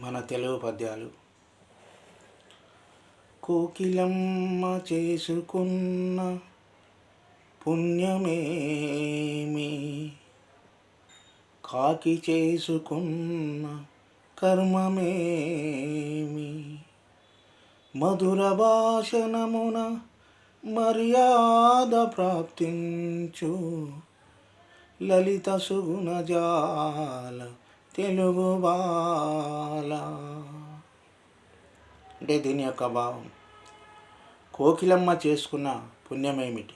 మన తెలుగు పద్యాలు. కోకిలమ్మ చేసుకున్న పుణ్యమేమి? కాకి చేసుకున్న కర్మమేమి? మధుర భాషణమున మర్యాద ప్రాప్తించు. లలిత సుగుణజాల తెలుగు బాల. అంటే దీని యొక్క భావం. కోకిలమ్మ చేసుకున్న పుణ్యం ఏమిటి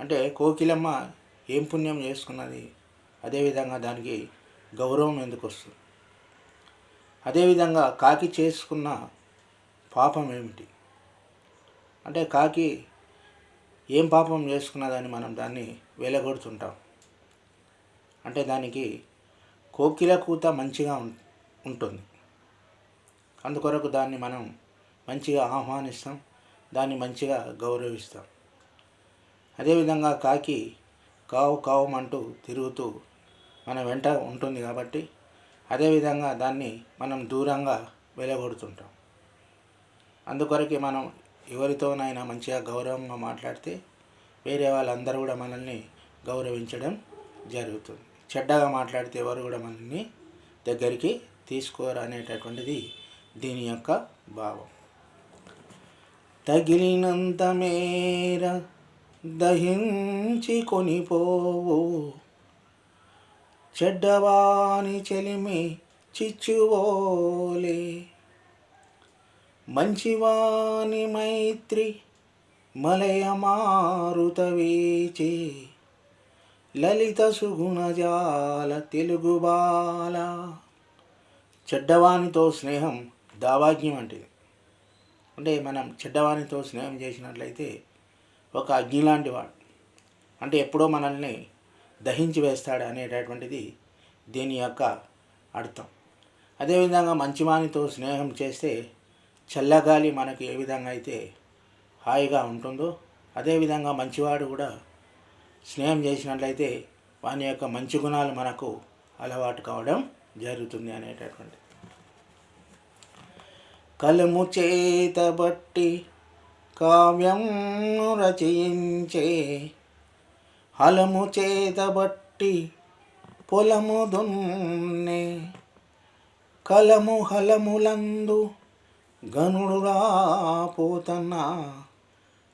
అంటే కోకిలమ్మ ఏం పుణ్యం చేసుకున్నది? అదేవిధంగా దానికి గౌరవం ఎందుకు వస్తుంది? అదేవిధంగా కాకి చేసుకున్న పాపం ఏమిటి అంటే కాకి ఏం పాపం చేసుకున్నదని మనం దాన్ని వెలగొడుతుంటాం. అంటే దానికి కోకిల కూత మంచిగా ఉంటుంది. అందుకొరకు దాన్ని మనం మంచిగా ఆహ్వానిస్తాం దాన్ని మంచిగా గౌరవిస్తాం. అదేవిధంగా కాకి కావు కావుమంటూ తిరుగుతూ మన వెంట ఉంటుంది కాబట్టి అదేవిధంగా దాన్ని మనం దూరంగా వెలగొడుతుంటాం. అందుకొరకే మనం ఎవరితోనైనా మంచిగా గౌరవంగా మాట్లాడితే వేరే వాళ్ళందరూ కూడా మనల్ని గౌరవించడం జరుగుతుంది. చెడ్డగా మాట్లాడితే ఎవరు కూడా మనల్ని దగ్గరికి తీసుకోరు అనేటటువంటిది దీని యొక్క భావం. తగిలినంత మేర దహించి కొనిపోవు. చెడ్డవాని చెలిమి చిచ్చువోలే. మంచివాని మైత్రి మలయమారుత వీచే. లలిత సుగుణజాల తెలుగు బాల. చెడ్డవానితో స్నేహం దావాగ్యం వంటిది అంటే మనం చెడ్డవానితో స్నేహం చేసినట్లయితే ఒక అగ్ని లాంటి వాడు. అంటే ఎప్పుడో మనల్ని దహించి వేస్తాడు అనేటటువంటిది దీని యొక్క అర్థం. అదేవిధంగా మంచివానితో స్నేహం చేస్తే చల్లగాలి మనకు ఏ విధంగా అయితే హాయిగా ఉంటుందో అదేవిధంగా మంచివాడు కూడా స్నేహం చేసినట్లయితే వాని యొక్క మంచి గుణాలు మనకు అలవాటు కావడం జరుగుతుంది అనేటటువంటి. కలము చేత బట్టి కావ్యం రచయించే హలము చేత బట్టి పొలము దున్నే కలము హలములందు గనుడు రాపోతన్న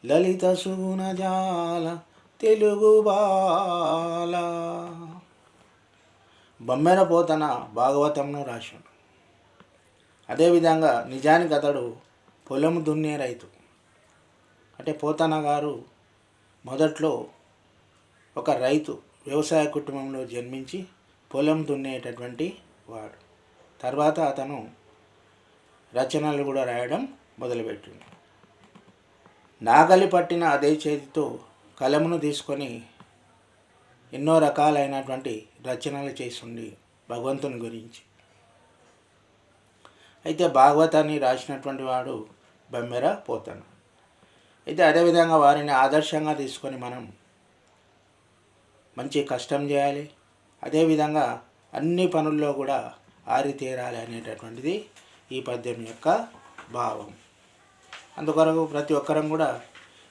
లలిత సుగుణజాల తెలుగు బాల. బొమ్మెన పోతన భాగవతంను రాశాడు. అదేవిధంగా నిజానికి అతడు పొలము దున్నే రైతు. అంటే పోతన గారు మొదట్లో ఒక రైతు వ్యవసాయ కుటుంబంలో జన్మించి పొలం దున్నేటటువంటి వాడు. తర్వాత అతను రచనలు కూడా రాయడం మొదలుపెట్టింది నాగలి పట్టిన అదే చేతితో కలమును తీసుకొని ఎన్నో రకాలైనటువంటి రచనలు చేసింది భగవంతుని గురించి. అయితే భాగవతాన్ని రాసినటువంటి వాడు బమ్మెర పోతను. అయితే అదేవిధంగా వారిని ఆదర్శంగా తీసుకొని మనం మంచి కష్టం చేయాలి. అదేవిధంగా అన్ని పనుల్లో కూడా ఆరితేరాలి అనేటటువంటిది ఈ పద్యం యొక్క భావం. అందుకొరకు ప్రతి ఒక్కరం కూడా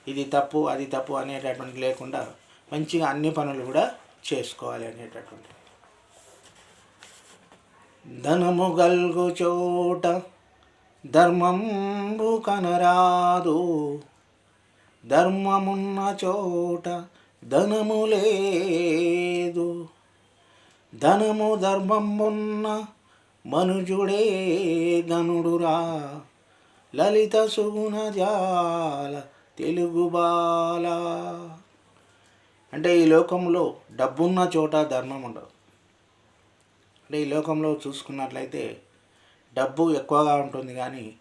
ఇది తప్పు అది తప్పు అనేటటువంటి లేకుండా మంచిగా అన్ని పనులు కూడా చేసుకోవాలి అనేటటువంటి. ధనము గల్గు చోట ధర్మంబు కనరాదు. ధర్మమున్న చోట ధనము లేదు. ధనము ధర్మమున్న మనుజుడే గనుడురా లలిత సుగుణ జాల తెలుగు బాల. అంటే ఈ లోకంలో డబ్బున్న చోట ధర్మం ఉండదు. అంటే ఈ లోకంలో చూసుకున్నట్లయితే డబ్బు ఎక్కువగా ఉంటుంది కానీ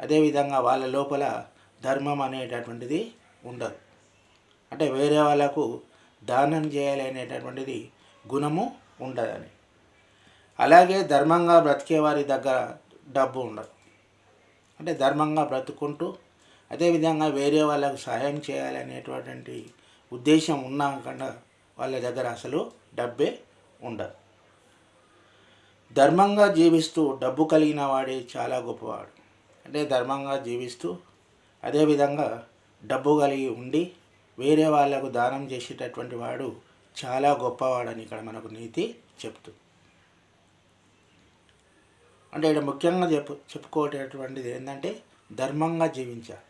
అదేవిధంగా వాళ్ళ లోపల ధర్మం అనేటటువంటిది ఉండదు. అంటే వేరే వాళ్ళకు దానం చేయాలి అనేటటువంటిది గుణము ఉండదని. అలాగే ధర్మంగా బ్రతికే వారి దగ్గర డబ్బు ఉండదు. అంటే ధర్మంగా బ్రతుకుంటూ అదేవిధంగా వేరే వాళ్ళకు సహాయం చేయాలనేటువంటి ఉద్దేశం ఉన్నా కన్నా వాళ్ళ దగ్గర అసలు డబ్బే ఉండదు. ధర్మంగా జీవిస్తూ డబ్బు కలిగిన వాడే చాలా గొప్పవాడు. అంటే ధర్మంగా జీవిస్తూ అదేవిధంగా డబ్బు కలిగి ఉండి వేరే వాళ్ళకు దానం చేసేటటువంటి వాడు చాలా గొప్పవాడని ఇక్కడ మనకు నీతి చెప్తుంది అంటే ఇక్కడ ముఖ్యంగా చెప్పు చెప్పుకోవటటువంటిది ఏంటంటే ధర్మంగా జీవించాలి.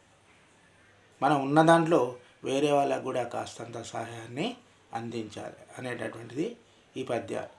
మనం ఉన్న దాంట్లో వేరే వాళ్ళకు కూడా కాస్తంత సహాయాన్ని అందించాలి అనేటటువంటిది ఈ పద్యాలు